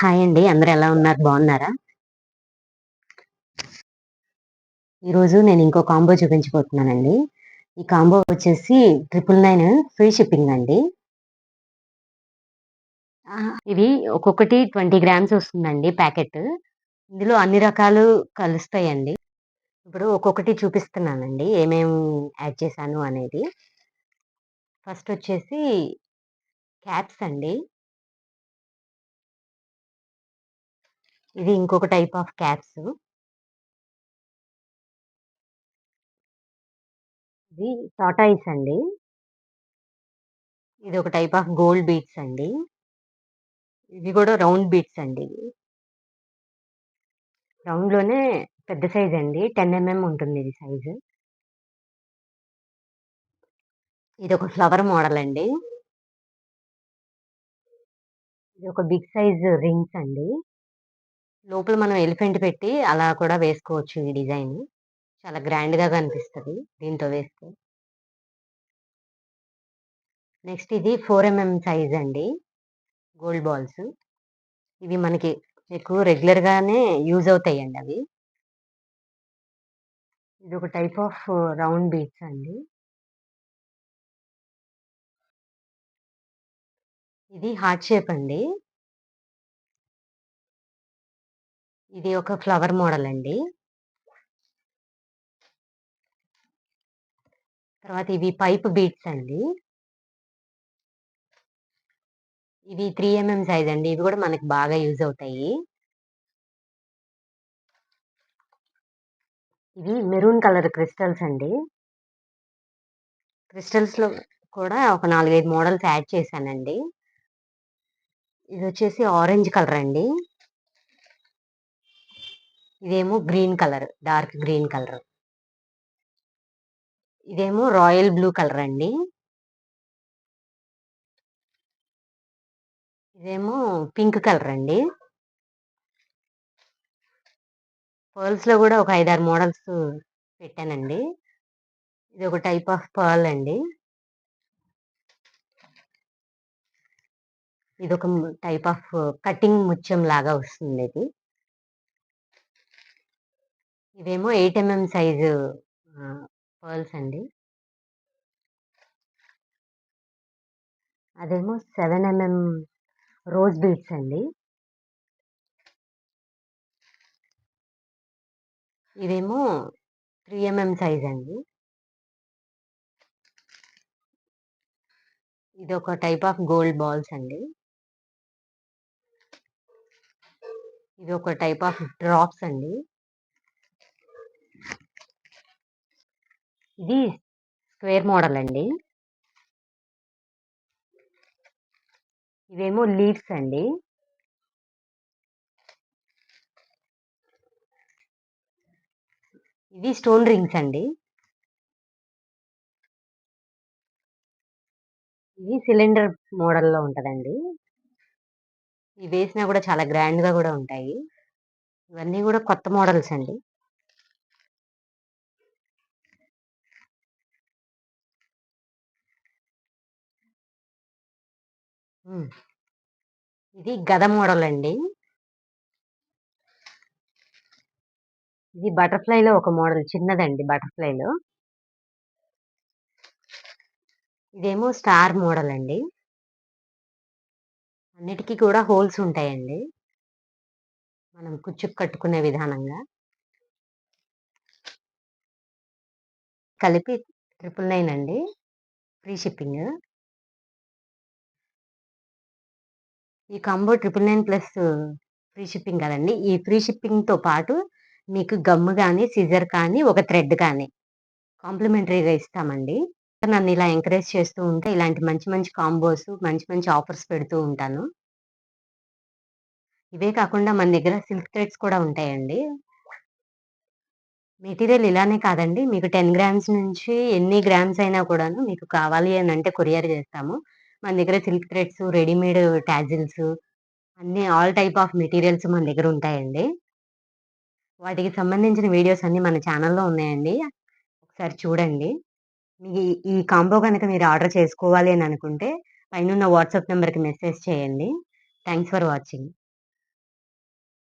Hi అండి. అందరు ఎలా ఉన్నారు? బాగున్నారా? ఈరోజు నేను ఇంకో కాంబో చూపించబోతున్నానండి. ఈ కాంబో వచ్చేసి ట్రిపుల్ నైన్ ఫ్రీ షిప్పింగ్ అండి. ఇవి ఒక్కొక్కటి ట్వంటీ గ్రామ్స్ వస్తుందండి ప్యాకెట్. ఇందులో అన్ని రకాలు కలుస్తాయండి. ఇప్పుడు ఒక్కొక్కటి చూపిస్తున్నానండి. ఏమేమి యాడ్ చేశాను అనేది. ఫస్ట్ వచ్చేసి క్యాప్స్ అండి. ఇది ఇంకొక టైప్ ఆఫ్ క్యాప్స్. ఇది టాటాయిస్ అండి. ఇది ఒక టైప్ ఆఫ్ గోల్డ్ బీట్స్ అండి. ఇవి కూడా రౌండ్ బీట్స్ అండి. రౌండ్లోనే పెద్ద సైజ్ అండి. టెన్ ఎంఎం ఉంటుంది ఇది సైజు. ఇది ఒక ఫ్లవర్ మోడల్ అండి. ఇది ఒక బిగ్ సైజ్ రింగ్స్ అండి. లోపల మనం ఎలిఫెంట్ పెట్టి అలా కూడా వేసుకోవచ్చు ఈ డిజైన్. చాలా గ్రాండ్గా కనిపిస్తుంది దీంతో వేస్తే. నెక్స్ట్ ఇది ఫోర్ ఎంఎం సైజ్ అండి. Gold balls. ఇవి మనకి ఎక్కువ రెగ్యులర్గానే యూజ్ అవుతాయండి అవి. ఇది ఒక టైప్ ఆఫ్ రౌండ్ బీట్స్ అండి. ఇది హార్ట్ షేప్ అండి. ఇది ఒక ఫ్లవర్ మోడల్ అండి. తర్వాత ఇవి పైప్ బీట్స్ అండి. ఇవి త్రీ ఎంఎం సైజ్ అండి. ఇవి కూడా మనకి బాగా యూజ్ అవుతాయి. ఇవి మెరూన్ కలర్ క్రిస్టల్స్ అండి. క్రిస్టల్స్లో కూడా ఒక నాలుగైదు మోడల్స్ యాడ్ చేశానండి. ఇది వచ్చేసి ఆరెంజ్ కలర్ అండి. ఇదేమో green colour dark green colour. ఇదేమో రాయల్ బ్లూ కలర్ అండి. ఇదేమో పింక్ కలర్ అండి. పర్ల్స్లో కూడా ఒక ఐదారు మోడల్స్ పెట్టానండి. ఇది ఒక టైప్ ఆఫ్ పర్ల్ అండి. ఇది ఒక టైప్ ఆఫ్ కటింగ్ ముత్యం లాగా వస్తుంది ఇది ఇవేమో ఎయిట్ ఎంఎం సైజు పర్ల్స్ అండి. అదేమో సెవెన్ ఎంఎం రోజ్ బీట్స్ అండి. ఇదేమో త్రీ ఎంఎం సైజ్ అండి. ఇది ఒక టైప్ ఆఫ్ గోల్డ్ బాల్స్ అండి. ఇది ఒక టైప్ ఆఫ్ డ్రాప్స్ అండి. ఇది స్క్వేర్ మోడల్ అండి. ఇవేమో లీవ్స్ అండి. ఇవి స్టోన్ రింగ్స్ అండి. ఇది సిలిండర్ మోడల్లో ఉంటుందండి. ఇవి వేసినా కూడా చాలా గ్రాండ్గా కూడా ఉంటాయి. ఇవన్నీ కూడా కొత్త మోడల్స్ అండి. ఇది గద మోడల్ అండి. ఇది బటర్ఫ్లైలో ఒక మోడల్ చిన్నదండి బటర్ఫ్లైలో ఇదేమో స్టార్ మోడల్ అండి. అన్నిటికీ కూడా హోల్స్ ఉంటాయండి. మనం కుచ్చు కట్టుకునే విధానంగా. కలిపి ట్రిపుల్ నైన్ అండి. Free shipping. ఈ combo triple nine plus free shipping కదండి. ఈ ఫ్రీ షిప్పింగ్తో పాటు మీకు గమ్ కానీ సిజర్ కానీ ఒక థ్రెడ్ కానీ కాంప్లిమెంటరీగా ఇస్తామండి. నన్ను ఇలా ఎంకరేజ్ చేస్తూ ఉంటే ఇలాంటి మంచి మంచి కాంబోస్ మంచి మంచి ఆఫర్స్ పెడుతూ ఉంటాను. ఇవే కాకుండా మన దగ్గర సిల్క్ థ్రెడ్స్ కూడా ఉంటాయండి. మెటీరియల్ ఇలానే కాదండి. మీకు టెన్ గ్రామ్స్ నుంచి ఎన్ని గ్రామ్స్ అయినా కూడాను మీకు కావాలి అని అంటే కొరియర్ చేస్తాము. మన దగ్గర సిల్క్ థ్రెడ్స్ రెడీమేడ్ ట్యాజిల్స్ అన్ని ఆల్ టైప్ ఆఫ్ మెటీరియల్స్ మన దగ్గర ఉంటాయండి. వాటికి సంబంధించిన వీడియోస్ అన్నీ మన ఛానల్లో ఉన్నాయండి. ఒకసారి చూడండి. మీ ఈ కాంబో కనుక మీరు ఆర్డర్ చేసుకోవాలి అని అనుకుంటే పైన వాట్సాప్ నెంబర్కి మెసేజ్ చేయండి. Thanks for watching.